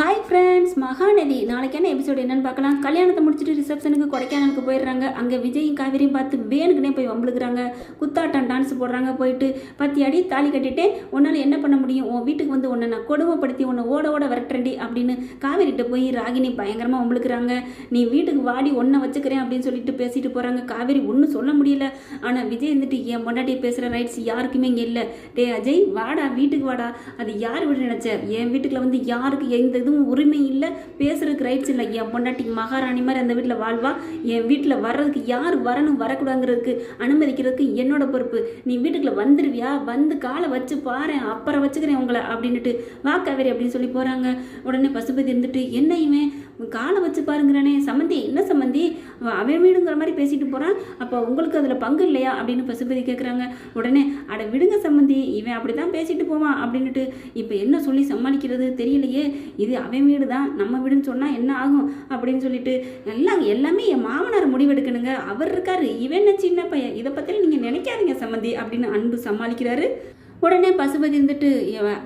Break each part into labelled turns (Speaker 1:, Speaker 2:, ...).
Speaker 1: Hi friends Mahanadi. நாளைக்கான episode என்னன்னு பார்க்கலாம். கல்யாணத்தை முடிச்சுட்டு ரிசப்ஷனுக்கு கொடைக்கானலுக்கு போயிடுறாங்க. அங்கே விஜயும் காவேரியும் பார்த்து வேணுக்குனே போய் வம்பளுக்குறாங்க குத்தாட்டம் டான்ஸ் போடுறாங்க. போயிட்டு பத்தி அடி தாலி கட்டிட்டு உன்னால் என்ன பண்ண முடியும்? உன் வீட்டுக்கு வந்து உன்னை நான் கொடுமைப்படுத்தி உன்னை ஓட ஓட விரட்டுறண்டி அப்படின்னு காவேரிட்ட போய் ராகினி பயங்கரமாக வம்பளுக்குறாங்க நீ வீட்டுக்கு வாடி ஒன்றை வச்சுக்கிறேன் அப்படின்னு சொல்லிட்டு பேசிட்டு போகிறாங்க காவேரி ஒன்றும் சொல்ல முடியல. ஆனால் விஜய் வந்துட்டு என் பொண்டாட்டி பேசுகிற ரைட்ஸ் யாருக்குமே இங்கே இல்லை. டே அஜய் வாடா வீட்டுக்கு வாடா. அது யார் வீடு நினச்ச? என் வீட்டுக்குள்ள வந்து யாருக்கு எந்த எதுவும் உரிமை இல்லை பேசுறதுக்கு ரைட்ஸ் இல்லை. என் பொண்டாட்டி மகாராணி மாதிரி அந்த வீட்டில் வாழ்வா? என் வீட்டில் வர்றதுக்கு யார் வரணும் வரக்கூடாங்கிறதுக்கு அனுமதிக்கிறதுக்கு என்னோட பொறுப்பு. நீ வீட்டுக்குள்ள வந்துடுவியா வந்து காலை வச்சு பாரு அப்புறம் வச்சுக்கிறேன் உங்களை அப்படின்னுட்டு வா காவேரி அப்படின்னு சொல்லி போகிறாங்க உடனே பசுபதி இருந்துட்டு என்ன இவன்? காலை வச்சு பாருங்கிறானே. சமந்தி என்ன சம்மந்தி அவன் வீடுங்கிற மாதிரி பேசிட்டு போகிறான் அப்போ உங்களுக்கு அதில் பங்கு இல்லையா? அப்படின்னு பசுபதி கேட்குறாங்க உடனே அட விடுங்க சம்மந்தி இவன் அப்படி தான் பேசிட்டு போவான். அப்படின்னுட்டு இப்போ என்ன சொல்லி சமாளிக்கிறது தெரியலையே. இது அவன் வீடு தான் நம்ம வீடுன்னு சொன்னால் என்ன ஆகும்? அப்படின்னு சொல்லிட்டு எல்லாம் எல்லாமே என் மாமனார் முடிவெடுக்கணுங்க. அவர் இருக்காரு. இவன் என்ன சின்ன பையன்? இதை பற்றி நீங்கள் நினைக்காதீங்க சம்மந்தி அப்படின்னு அன்பு சமாளிக்கிறாரு. உடனே பசுபதி இருந்துட்டு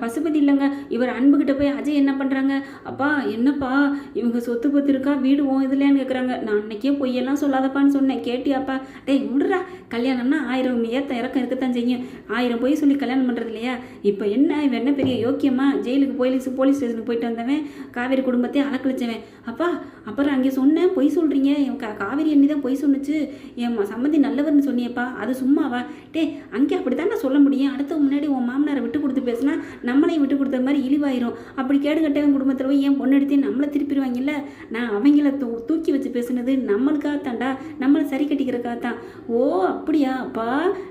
Speaker 1: பசுபதி இல்லைங்க. இவர் அன்புகிட்ட போய் அஜய் என்ன பண்ணுறாங்க அப்பா என்னப்பா? இவங்க சொத்து பத்து இருக்கா? வீடு ஓ இதுலையான்னு கேட்குறாங்க நான் அன்னைக்கே பொய்யெல்லாம் சொல்லாதப்பான்னு சொன்னேன். கேட்டியாப்பா? டேய் விடுறா கல்யாணம்னா ஆயிரம் ஏத்த இறக்கம் இருக்கத்தான் செய்யும். ஆயிரம் பொய் சொல்லி கல்யாணம் பண்ணுறது இல்லையா இப்போ என்ன? இவன் என்ன பெரிய யோக்கியமா? ஜெயிலுக்கு போலீஸ் போலீஸ் ஸ்டேஷனுக்கு போயிட்டு வந்தவன் காவேரி குடும்பத்தை அலக்கழிச்சவன். அப்பா அப்புறம் அங்கே சொன்னேன். பொய் சொல்கிறீங்க என் கா காவேரி அண்ணி தான் பொய் சொன்னிச்சு. என் சம்மந்தி நல்லவர்னு சொன்னியப்பா. அது சும்மாவா? டே அங்கே அப்படி தான் சொல்ல முடியும். அடுத்த முன்னாடி உன் மாமனாரை விட்டு கொடுத்து பேசினா நம்மளையும் விட்டு கொடுத்த மாதிரி இழிவாயிரும். அப்படி கேடு கட்டவன் குடும்பத்தில் போய் என் பொண்ணு எடுத்து நம்மளை திருப்பிடுவாங்கல்ல? நான் அவங்கள தூ தூக்கி வச்சு பேசுனது நம்மளுக்காக தான்டா நம்மளை சரி கட்டிக்கிறக்காக தான் ஓ அப்படியா அப்பா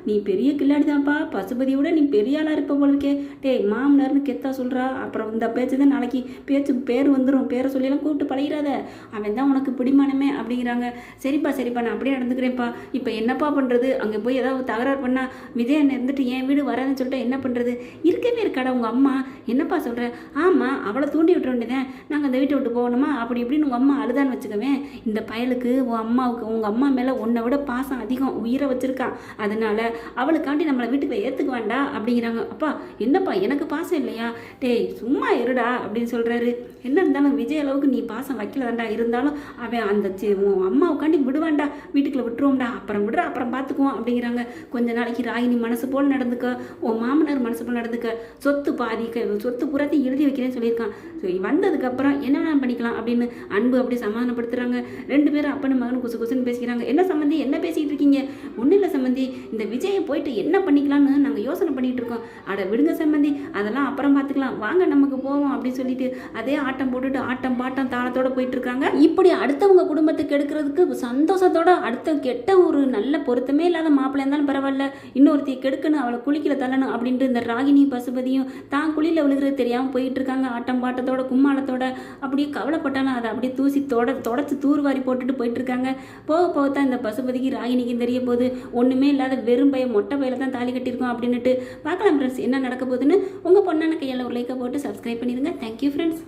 Speaker 1: நீ பெரிய கில்லாடி தான்ப்பா பசுபதியோட நீ பெரிய ஆளாக இருப்ப போல இருக்கே. டேய் மாமனார்னு கெத்தா சொல்கிறா அப்புறம் இந்த பேச்சு தான் நாளைக்கு பேச்சு பேர் வந்துடும் பேரை சொல்லியெல்லாம் கூப்பிட்டு பழகிறாத அவன் தான் உனக்கு பிடிமானமே அப்படிங்கிறாங்க. சரிப்பா சரிப்பா நான் அப்படியே நடந்துக்கிறேன்ப்பா. இப்போ என்னப்பா பண்ணுறது அங்கே போய் ஏதாவது தகராறு பண்ணால் விஜய் அண்ணன் இருந்துட்டு என் வீடு வராதுன்னு சொல்லிட்டு என்ன பண்ணுறது இருக்கவே இருக்காடா உங்கள் அம்மா. என்னப்பா சொல்கிற ஆமாம் அவளை தூண்டி விட்டுற வேண்டியதேன் நாங்கள் அந்த வீட்டை விட்டு போகணுமா? அப்படி இப்படின்னு உங்கள் அம்மா அழுதான்னு வச்சுக்கவேன் இந்த பயலுக்கு உன் அம்மாவுக்கு உங்கள் அம்மா மேலே உன்னை விட பாசம் அதிகம் உயிரை வச்சுருக்கான் அதனால் அவளுக்காண்டி நம்மளை வீட்டுக்கு ஏற்றுக்க வேண்டாம் அப்படிங்கிறாங்க. அப்பா என்னப்பா எனக்கு பாசம் இல்லையா? டேய் சும்மா இருடா அப்படின்னு சொல்கிறாரு என்ன இருந்தாலும் விஜய் அளவுக்கு நீ பாசம் வைக்கலதாண்டா. இருந்தாலும் அவன் அந்த உன் அம்மாவுக்காண்டி விடுவான்டா வீட்டுக்குள்ள விட்டுருவோம்டா. அப்புறம் விடுற அப்புறம் பார்த்துக்குவோம் அப்படிங்கிறாங்க. கொஞ்ச நாளைக்கு ராகினி மனசு போல் நடந்துக்க. உன் மாமனார் மனசு நடந்துக்க சொத்து பாதிக்க சொத்து புறத்தையும் எழுதி வைக்கிறேன்னு சொல்லியிருக்கான். ஸோ வந்ததுக்கப்புறம் என்னென்ன பண்ணிக்கலாம் அப்படின்னு அன்பு அப்படி சமாதானப்படுத்துறாங்க. ரெண்டு பேரும் அப்பனும் மகனும் குசு குசுன்னு பேசிக்கிறாங்க. என்ன சம்மந்தி என்ன பேசிகிட்டு இருக்கீங்க? ஒன்றும் சம்மந்தி இந்த விஜயை போயிட்டு என்ன பண்ணிக்கலாம்னு நாங்கள் யோசனை பண்ணிகிட்டு இருக்கோம். அட விடுங்க சம்மந்தி அதெல்லாம் அப்புறம் பார்த்துக்கலாம் வாங்க நமக்கு போவோம் அப்படின்னு சொல்லிட்டு அதே ஆட்டம் போட்டுட்டு ஆட்டம் பாட்டம் தாளத்தோட போயிட்டு இருக்காங்க. இப்படி அடுத்தவங்க குடும்பத்துக்கு எடுக்கிறதுக்கு சந்தோஷத்தோட அடுத்த கெட்ட ஒரு நல்ல பொருத்தமே இல்லாத மாப்பிள்ளை இருந்தாலும் பரவாயில்ல. இன்னொருத்தி கெடுக்கணும் அவளை குளிக்கல தள்ளணும் அப்படின்ட்டு இந்த ராகினி பசுபதியும் தான் குழியில் விழுகிறது தெரியாமல் போயிட்டு இருக்காங்க. ஆட்டம் பாட்டத்தோட கும்மாளத்தோட அப்படியே கவலைப்பட்டாலும் அதை அப்படியே தூசி தொட தொடச்சி தூர்வாரி போட்டுட்டு போயிட்டு இருக்காங்க. போக போக தான் இந்த பசுபதிக்கு ராகினிக்கும் தெரிய போகுது. ஒன்றுமே இல்லாத வெறும் பைய மொட்டை பையில தான் தாலி கட்டியிருக்கோம் அப்படின்னுட்டு பார்க்கலாம் ஃப்ரெண்ட்ஸ் என்ன நடக்க போகுதுன்னு உங்கள் பொண்ணான கையால் ஒரு லைக்கை போட்டு சப்ஸ்கிரைப் பண்ணிடுங்க. Thank you friends